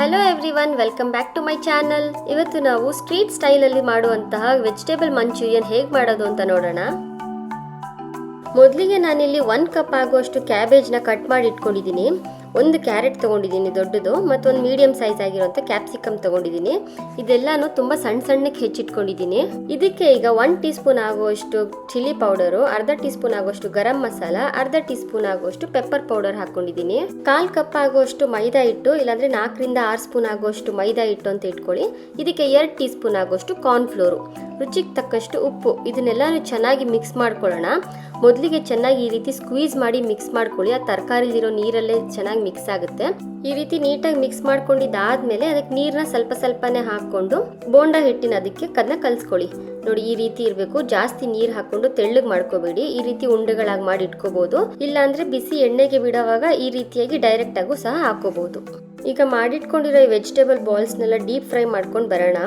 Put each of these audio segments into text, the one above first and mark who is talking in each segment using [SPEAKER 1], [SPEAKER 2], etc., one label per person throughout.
[SPEAKER 1] Hello everyone welcome back to my channel ಇವತ್ತು ನಾವು street ಸ್ಟೈಲಲ್ಲಿ ಮಾಡುವಂತಹ ವೆಜಿಟೇಬಲ್ ಮಂಚೂರಿಯನ್ ಹೇಗೆ ಮಾಡೋದು ಅಂತ ನೋಡೋಣ. ಮೊದಲಿಗೆ ನಾನಿಲ್ಲಿ ಒಂದು ಕಪ್ ಆಗುವಷ್ಟು ಕ್ಯಾಬೇಜ್ನ ಕಟ್ ಮಾಡಿ ಇಟ್ಕೊಂಡಿದ್ದೀನಿ. ಒಂದು ಕ್ಯಾರೆಟ್ ತೊಗೊಂಡಿದ್ದೀನಿ ದೊಡ್ಡದು, ಮತ್ತೊಂದು ಮೀಡಿಯಂ ಸೈಜ್ ಆಗಿರುವಂಥ ಕ್ಯಾಪ್ಸಿಕಮ್ ತೊಗೊಂಡಿದ್ದೀನಿ. ಇದೆಲ್ಲಾನು ತುಂಬ ಸಣ್ಣ ಸಣ್ಣಕ್ಕೆ ಹೆಚ್ಚಿಟ್ಕೊಂಡಿದ್ದೀನಿ. ಇದಕ್ಕೆ ಈಗ ಒನ್ ಟೀ ಸ್ಪೂನ್ ಆಗುವಷ್ಟು ಚಿಲ್ಲಿ ಪೌಡರು ಅರ್ಧ ಟೀ ಸ್ಪೂನ್ ಆಗುವಷ್ಟು ಗರಂ ಮಸಾಲ ಅರ್ಧ ಟೀ ಸ್ಪೂನ್ ಆಗುವಷ್ಟು ಪೆಪ್ಪರ್ ಪೌಡರ್ ಹಾಕೊಂಡಿದ್ದೀನಿ. ಕಾಲ್ ಕಪ್ ಆಗುವಷ್ಟು ಮೈದಾ ಹಿಟ್ಟು, ಇಲ್ಲಾಂದ್ರೆ ನಾಲ್ಕರಿಂದ ಆರು ಸ್ಪೂನ್ ಆಗುವಷ್ಟು ಮೈದಾ ಹಿಟ್ಟು ಅಂತ ಇಟ್ಕೊಳ್ಳಿ. ಇದಕ್ಕೆ ಎರಡು ಟೀ ಸ್ಪೂನ್ ಆಗುವಷ್ಟು ಕಾರ್ನ್ಫ್ಲೋರು ರುಚಿಗೆ ತಕ್ಕಷ್ಟು ಉಪ್ಪು ಇದನ್ನೆಲ್ಲ ಚೆನ್ನಾಗಿ ಮಿಕ್ಸ್ ಮಾಡ್ಕೊಳ್ಳೋಣ. ಮೊದಲಿಗೆ ಚೆನ್ನಾಗಿ ಈ ರೀತಿ ಸ್ಕ್ವೀಸ್ ಮಾಡಿ ಮಿಕ್ಸ್ ಮಾಡ್ಕೊಳ್ಳಿ. ಆ ತರಕಾರಿಲಿರೋ ನೀರಲ್ಲೇ ಚೆನ್ನಾಗಿ ಮಿಕ್ಸ್ ಆಗುತ್ತೆ. ಈ ರೀತಿ ನೀಟಾಗಿ ಮಿಕ್ಸ್ ಮಾಡ್ಕೊಂಡಿದ್ದಾದ್ಮೇಲೆ ಅದಕ್ಕೆ ನೀರನ್ನ ಸ್ವಲ್ಪ ಸ್ವಲ್ಪನೇ ಹಾಕೊಂಡು ಬೋಂಡ ಹಿಟ್ಟಿನ ಅದಕ್ಕೆ ಕದನ್ನ ಕಲ್ಸ್ಕೊಳ್ಳಿ. ನೋಡಿ, ಈ ರೀತಿ ಇರಬೇಕು. ಜಾಸ್ತಿ ನೀರು ಹಾಕೊಂಡು ತೆಳ್ಳಗೆ ಮಾಡ್ಕೋಬೇಡಿ. ಈ ರೀತಿ ಉಂಡೆಗಳಾಗಿ ಮಾಡಿ ಇಟ್ಕೋಬಹುದು ಇಲ್ಲಾಂದ್ರೆ ಬಿಸಿ ಎಣ್ಣೆಗೆ ಬಿಡುವಾಗ ಈ ರೀತಿಯಾಗಿ ಡೈರೆಕ್ಟ್ ಆಗು ಸಹ ಹಾಕೋಬಹುದು ಈಗ ಮಾಡಿಟ್ಕೊಂಡಿರೋ ಈ ವೆಜಿಟೇಬಲ್ ಬಾಲ್ಸ್ನೆಲ್ಲ ಡೀಪ್ ಫ್ರೈ ಮಾಡ್ಕೊಂಡು ಬರೋಣ.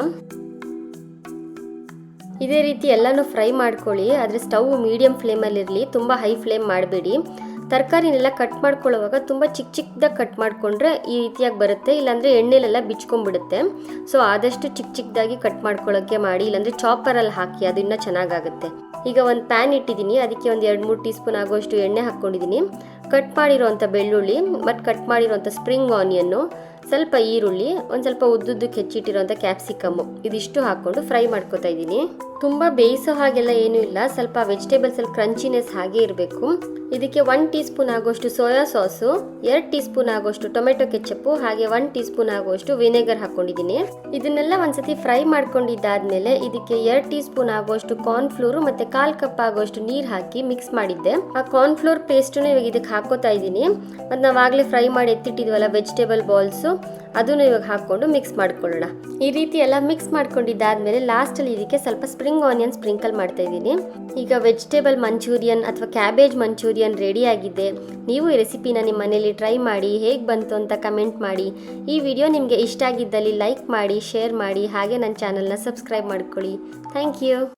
[SPEAKER 1] ಇದೇ ರೀತಿ ಎಲ್ಲನೂ ಫ್ರೈ ಮಾಡ್ಕೊಳ್ಳಿ. ಆದರೆ ಸ್ಟವ್ ಮೀಡಿಯಂ ಫ್ಲೇಮಲ್ಲಿರಲಿ ತುಂಬ ಹೈ ಫ್ಲೇಮ್ ಮಾಡಬೇಡಿ. ತರಕಾರಿನೆಲ್ಲ ಕಟ್ ಮಾಡ್ಕೊಳ್ಳೋವಾಗ ತುಂಬ ಚಿಕ್ಕ ಚಿಕ್ಕದಾಗಿ ಕಟ್ ಮಾಡಿಕೊಂಡ್ರೆ ಈ ರೀತಿಯಾಗಿ ಬರುತ್ತೆ. ಇಲ್ಲಾಂದರೆ ಎಣ್ಣೆಲೆಲ್ಲ ಬಿಚ್ಕೊಂಡ್ಬಿಡುತ್ತೆ. ಸೊ ಆದಷ್ಟು ಚಿಕ್ಕ ಚಿಕ್ಕದಾಗಿ ಕಟ್ ಮಾಡ್ಕೊಳ್ಳೋಕ್ಕೆ ಮಾಡಿ. ಇಲ್ಲಾಂದರೆ ಚಾಪರಲ್ಲಿ ಹಾಕಿ ಅದು ಇನ್ನೂ ಚೆನ್ನಾಗಾಗುತ್ತೆ. ಈಗ ಒಂದು ಪ್ಯಾನ್ ಇಟ್ಟಿದ್ದೀನಿ. ಅದಕ್ಕೆ ಒಂದು ಎರಡು ಮೂರು ಟೀ ಸ್ಪೂನ್ ಆಗೋಷ್ಟು ಎಣ್ಣೆ ಹಾಕ್ಕೊಂಡಿದ್ದೀನಿ. ಕಟ್ ಮಾಡಿರೋವಂಥ ಬೆಳ್ಳುಳ್ಳಿ, ಮತ್ತು ಕಟ್ ಮಾಡಿರೋವಂಥ ಸ್ಪ್ರಿಂಗ್ ಆನಿಯನ್ನು ಸ್ವಲ್ಪ ಈರುಳ್ಳಿ ಒಂದು ಸ್ವಲ್ಪ ಉದ್ದುದ್ದಕ್ಕೆ ಹೆಚ್ಚಿಟ್ಟಿರೋಂಥ ಕ್ಯಾಪ್ಸಿಕಮ್ಮು ಇದಿಷ್ಟು ಹಾಕ್ಕೊಂಡು ಫ್ರೈ ಮಾಡ್ಕೊತಾ ಇದ್ದೀನಿ. ತುಂಬ ಬೇಯಿಸೋ ಹಾಗೆಲ್ಲ ಏನೂ ಇಲ್ಲ. ಸ್ವಲ್ಪ ವೆಜಿಟೇಬಲ್ಸ್ ಅಲ್ಲಿ ಕ್ರಂಚಿನೆಸ್ ಹಾಗೆ ಇರಬೇಕು. ಇದಕ್ಕೆ ಒನ್ ಟೀ ಸ್ಪೂನ್ ಆಗುವಷ್ಟು ಸೋಯಾ ಸಾಸು ಎರಡು ಟೀ ಸ್ಪೂನ್ ಆಗುವಷ್ಟು ಟೊಮೆಟೊ ಕೆಚ್ಚಪ್ಪು ಹಾಗೆ ಒನ್ ಟೀ ಸ್ಪೂನ್ ಆಗುವಷ್ಟು ವಿನೆಗರ್ ಹಾಕೊಂಡಿದ್ದೀನಿ ಇದನ್ನೆಲ್ಲ ಒಂದ್ಸತಿ ಫ್ರೈ ಮಾಡ್ಕೊಂಡಿದ್ದಾದ್ಮೇಲೆ ಇದಕ್ಕೆ ಎರಡು ಟೀ ಸ್ಪೂನ್ ಆಗುವಷ್ಟು ಕಾರ್ನ್ಫ್ಲೋರು ಮತ್ತೆ ಕಾಲ್ ಕಪ್ ಆಗೋಷ್ಟು ನೀರು ಹಾಕಿ ಮಿಕ್ಸ್ ಮಾಡಿದ್ದೆ. ಆ ಕಾರ್ನ್ಫ್ಲೋರ್ ಪೇಸ್ಟನ್ನು ಇವಾಗ ಇದಕ್ಕೆ ಹಾಕೋತಾ ಇದ್ದೀನಿ. ಮತ್ತು ನಾವಾಗಲೇ ಫ್ರೈ ಮಾಡಿ ಎತ್ತಿಟ್ಟಿದ್ವಲ್ಲ ವೆಜಿಟೇಬಲ್ ಬಾಲ್ಸು ಅದನ್ನು ಇವಾಗ ಹಾಕ್ಕೊಂಡು ಮಿಕ್ಸ್ ಮಾಡ್ಕೊಳ್ಳೋಣ. ಈ ರೀತಿ ಎಲ್ಲ ಮಿಕ್ಸ್ ಮಾಡ್ಕೊಂಡಿದ್ದಾದ್ಮೇಲೆ ಲಾಸ್ಟಲ್ಲಿ ಇದಕ್ಕೆ ಸ್ವಲ್ಪ ಸ್ಪ್ರಿಂಗ್ ಆನಿಯನ್ ಸ್ಪ್ರಿಂಕಲ್ ಮಾಡ್ತಾ ಇದ್ದೀನಿ. ಈಗ ವೆಜಿಟೇಬಲ್ ಮಂಚೂರಿಯನ್ ಅಥವಾ ಕ್ಯಾಬೇಜ್ ಮಂಚೂರಿಯನ್ ರೆಡಿ ಆಗಿದೆ. ನೀವು ಈ ರೆಸಿಪಿನ ನಿಮ್ಮ ಮನೇಲಿ ಟ್ರೈ ಮಾಡಿ, ಹೇಗೆ ಬಂತು ಅಂತ ಕಮೆಂಟ್ ಮಾಡಿ. ಈ ವಿಡಿಯೋ ನಿಮಗೆ ಇಷ್ಟ ಆಗಿದ್ದಲ್ಲಿ ಲೈಕ್ ಮಾಡಿ ಶೇರ್ ಮಾಡಿ, ಹಾಗೆ ನನ್ನ ಚಾನಲ್ನ ಸಬ್ಸ್ಕ್ರೈಬ್ ಮಾಡ್ಕೊಳ್ಳಿ. Thank you